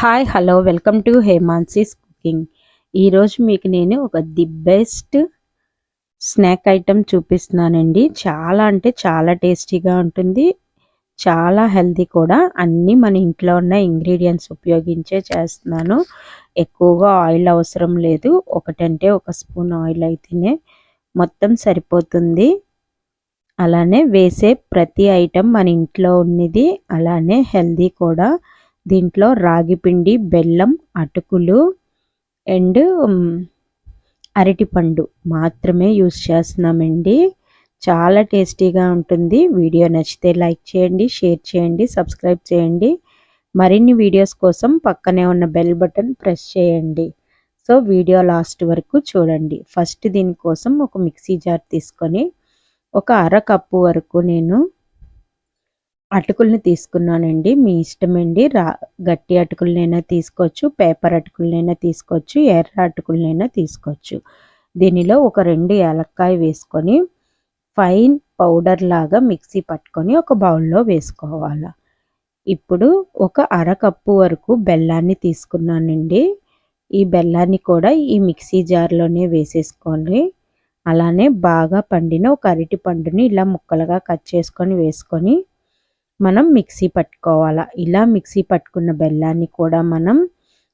Hi hello welcome to Hemansi's cooking ఈరోజు మీకు నేను ఒక ది బెస్ట్ స్నాక్ ఐటెం చూపిస్తున్నానండి. చాలా అంటే చాలా టేస్టీగా ఉంటుంది. చాలా హెల్తీ కూడా. అన్నీ మన ఇంట్లో ఉన్న ఇంగ్రీడియంట్స్ ఉపయోగించే చేస్తున్నాను. ఎక్కువగా ఆయిల్ అవసరం లేదు. ఒకటంటే ఒక స్పూన్ ఆయిల్ అయితేనే మొత్తం సరిపోతుంది. అలానే వేసే ప్రతి ఐటెం మన ఇంట్లో ఉన్నది. అలానే హెల్దీ కూడా. దీంట్లో రాగిపిండి బెల్లం అటుకులు అండ్ అరటిపండు మాత్రమే యూస్ చేస్తున్నామండి. చాలా టేస్టీగా ఉంటుంది. వీడియో నచ్చితే లైక్ చేయండి షేర్ చేయండి సబ్స్క్రైబ్ చేయండి. మరిన్ని వీడియోస్ కోసం పక్కనే ఉన్న బెల్ బటన్ ప్రెస్ చేయండి. సో వీడియో లాస్ట్ వరకు చూడండి. ఫస్ట్ దీనికోసం ఒక మిక్సీ జార్ తీసుకొని ఒక అర కప్పు వరకు నేను అటుకుల్ని తీసుకున్నానండి. మీ ఇష్టమండి. రా గట్టి అటుకులనైనా తీసుకోవచ్చు పేపర్ అటుకులనైనా తీసుకోవచ్చు ఎర్ర అటుకులనైనా తీసుకోవచ్చు. దీనిలో ఒక రెండు ఏలక్కాయ వేసుకొని ఫైన్ పౌడర్ లాగా మిక్సీ పట్టుకొని ఒక బౌల్లో వేసుకోవాలి. ఇప్పుడు ఒక అరకప్పు వరకు బెల్లాన్ని తీసుకున్నానండి. ఈ బెల్లాన్ని కూడా ఈ మిక్సీ జార్లోనే వేసేసుకోండి. అలానే బాగా పండిన ఒక అరటి పండుని ఇలా ముక్కలుగా కట్ చేసుకొని వేసుకొని మనం మిక్సీ పట్టుకోవాలా. ఇలా మిక్సీ పట్టుకున్న బెల్లాన్ని కూడా మనం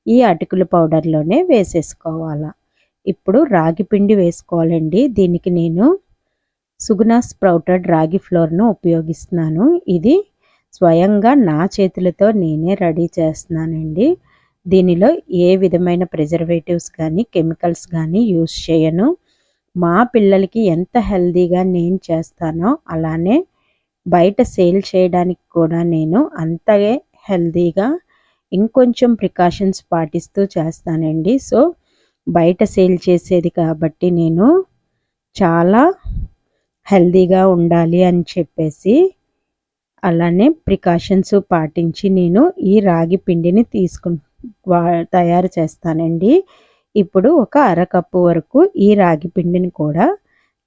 ఈ అటుకుల పౌడర్లోనే వేసేసుకోవాలా. ఇప్పుడు రాగి పిండి వేసుకోవాలండి. దీనికి నేను సుగునా స్ప్రౌటెడ్ రాగి ఫ్లోర్ను ఉపయోగిస్తున్నాను. ఇది స్వయంగా నా చేతులతో నేనే రెడీ చేస్తున్నానండి. దీనిలో ఏ విధమైన ప్రిజర్వేటివ్స్ కానీ కెమికల్స్ కానీ యూస్ చేయను. మా పిల్లలకి ఎంత హెల్దీగా నేను చేస్తానో అలానే బయట సేల్ చేయడానికి కూడా నేను అంతే హెల్దీగా ఇంకొంచెం ప్రికాషన్స్ పాటిస్తూ చేస్తానండి. సో బయట సేల్ చేసేది కాబట్టి నేను చాలా హెల్దీగా ఉండాలి అని చెప్పేసి అలానే ప్రికాషన్స్ పాటించి నేను ఈ రాగి పిండిని తీసుకు తయారు చేస్తానండి. ఇప్పుడు ఒక అరకప్పు వరకు ఈ రాగి పిండిని కూడా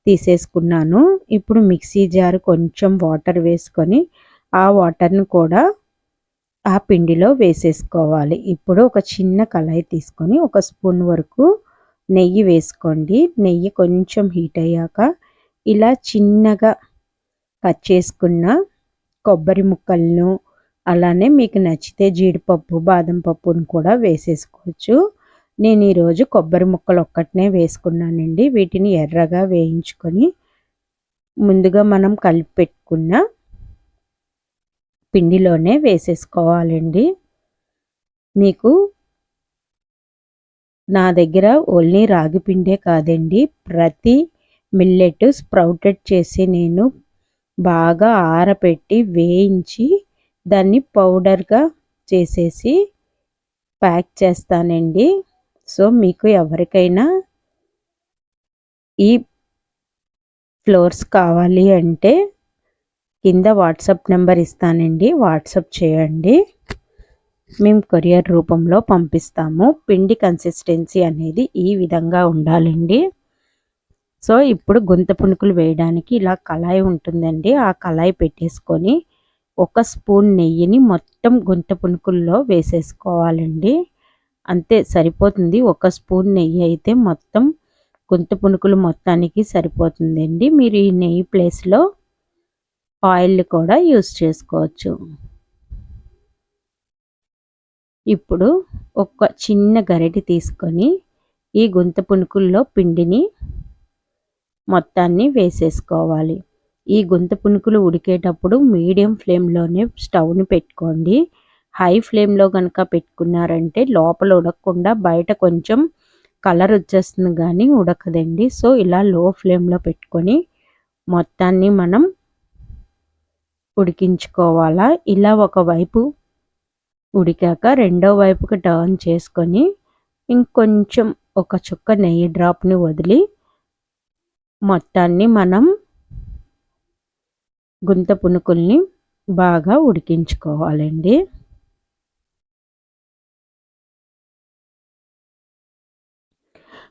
తీసేసుకున్నాను. ఇప్పుడు మిక్సీ జార్ కొంచెం వాటర్ వేసుకొని ఆ వాటర్ని కూడా ఆ పిండిలో వేసేసుకోవాలి. ఇప్పుడు ఒక చిన్న కళాయి తీసుకొని ఒక స్పూన్ వరకు నెయ్యి వేసుకోండి. నెయ్యి కొంచెం హీట్ అయ్యాక ఇలా చిన్నగా కట్ చేసుకున్న కొబ్బరి ముక్కలను అలానే మీకు నచ్చితే జీడిపప్పు బాదం పప్పును కూడా వేసేసుకోవచ్చు. నేను ఈరోజు కొబ్బరి ముక్కలు ఒక్కటినే వేసుకున్నానండి. వీటిని ఎర్రగా వేయించుకొని ముందుగా మనం కలిపి పెట్టుకున్న పిండిలోనే వేసేసుకోవాలండి. మీకు నా దగ్గర ఓన్లీ రాగి పిండే కాదండి. ప్రతి మిల్లెట్ స్ప్రౌటెడ్ చేసి నేను బాగా ఆరపెట్టి వేయించి దాన్ని పౌడర్గా చేసేసి ప్యాక్ చేస్తానండి. సో మీకు ఎవరికైనా ఈ ఫ్లోర్స్ కావాలి అంటే కింద వాట్సాప్ నెంబర్ ఇస్తానండి. వాట్సాప్ చేయండి. మేము కొరియర్ రూపంలో పంపిస్తాము. పిండి కన్సిస్టెన్సీ అనేది ఈ విధంగా ఉండాలండి. సో ఇప్పుడు గుంత పుణుకులు వేయడానికి ఇలా కళాయి ఉంటుందండి. ఆ కళాయి పెట్టేసుకొని ఒక స్పూన్ నెయ్యిని మొత్తం గుంత పుణుకుల్లో వేసేసుకోవాలండి. అంతే సరిపోతుంది. ఒక స్పూన్ నెయ్యి అయితే మొత్తం గుంత పునుకులు మొత్తానికి సరిపోతుందండి. మీరు ఈ నెయ్యి ప్లేస్లో ఆయిల్ కూడా యూస్ చేసుకోవచ్చు. ఇప్పుడు ఒక చిన్న గరిటె తీసుకొని ఈ గుంత పునుకుల్లో పిండిని మొత్తాన్ని వేసేసుకోవాలి. ఈ గుంత పునుకులు ఉడికేటప్పుడు మీడియం ఫ్లేమ్లోనే స్టవ్ని పెట్టుకోండి. హై ఫ్లేమ్లో కనుక పెట్టుకున్నారంటే లోపల ఉడకకుండా బయట కొంచెం కలర్ వచ్చేస్తుంది కానీ ఉడకదండి. సో ఇలా లో ఫ్లేమ్లో పెట్టుకొని మొత్తాన్ని మనం ఉడికించుకోవాలా? ఇలా ఒకవైపు ఉడికాక రెండో వైపుకి టర్న్ చేసుకొని ఇంకొంచెం ఒక చుక్క నెయ్యి డ్రాప్ని వదిలి మొత్తాన్ని మనం గుంత పునుకుల్ని బాగా ఉడికించుకోవాలండి.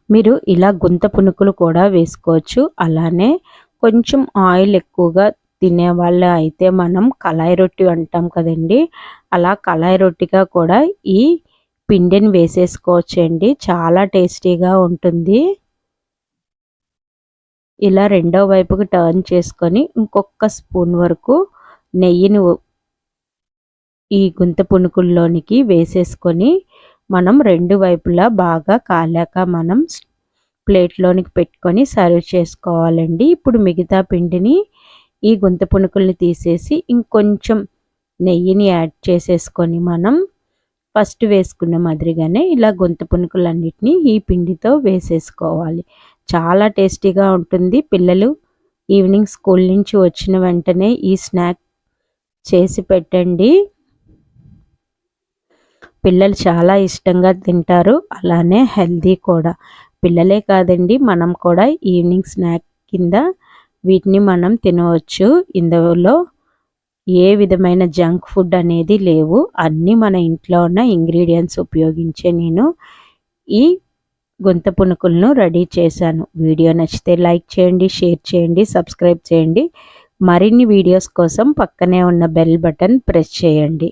మీరు ఇలా గుంత పునుకులు కూడా వేసుకోవచ్చు. అలానే కొంచెం ఆయిల్ ఎక్కువగా తినే వాళ్ళు అయితే మనం కళాయి రొట్టి అంటాం కదండి. అలా కళాయి రొట్టిగా కూడా ఈ పిండిని వేసేసుకోవచ్చండి. చాలా టేస్టీగా ఉంటుంది. ఇలా రెండో వైపుకి టర్న్ చేసుకొని ఇంకొక స్పూన్ వరకు నెయ్యిని ఈ గుంత పునుకుల్లోనికి వేసేసుకొని మనం రెండు వైపులా బాగా కాలాక మనం ప్లేట్లోనికి పెట్టుకొని సర్వ్ చేసుకోవాలండి. ఇప్పుడు మిగతా పిండిని ఈ గుంత పునుకుల్ని తీసేసి ఇంకొంచెం నెయ్యిని యాడ్ చేసేసుకొని మనం ఫస్ట్ వేసుకున్న మాదిరిగానే ఇలా గుంత పునుకులన్నిటినీ ఈ పిండితో వేసేసుకోవాలి. చాలా టేస్టీగా ఉంటుంది. పిల్లలు ఈవినింగ్ స్కూల్ నుంచి వచ్చిన వెంటనే ఈ స్నాక్ చేసి పెట్టండి. పిల్లలు చాలా ఇష్టంగా తింటారు. అలానే హెల్దీ కూడా. పిల్లలే కాదండి మనం కూడా ఈవినింగ్ స్నాక్ కింద వీటిని మనం తినవచ్చు. ఇందులో ఏ విధమైన జంక్ ఫుడ్ అనేది లేవు. అన్నీ మన ఇంట్లో ఉన్న ఇంగ్రీడియంట్స్ ఉపయోగించే నేను ఈ గొంత పునుకులను రెడీ చేశాను. వీడియో నచ్చితే లైక్ చేయండి షేర్ చేయండి సబ్స్క్రైబ్ చేయండి. మరిన్ని వీడియోస్ కోసం పక్కనే ఉన్న బెల్ బటన్ ప్రెస్ చేయండి.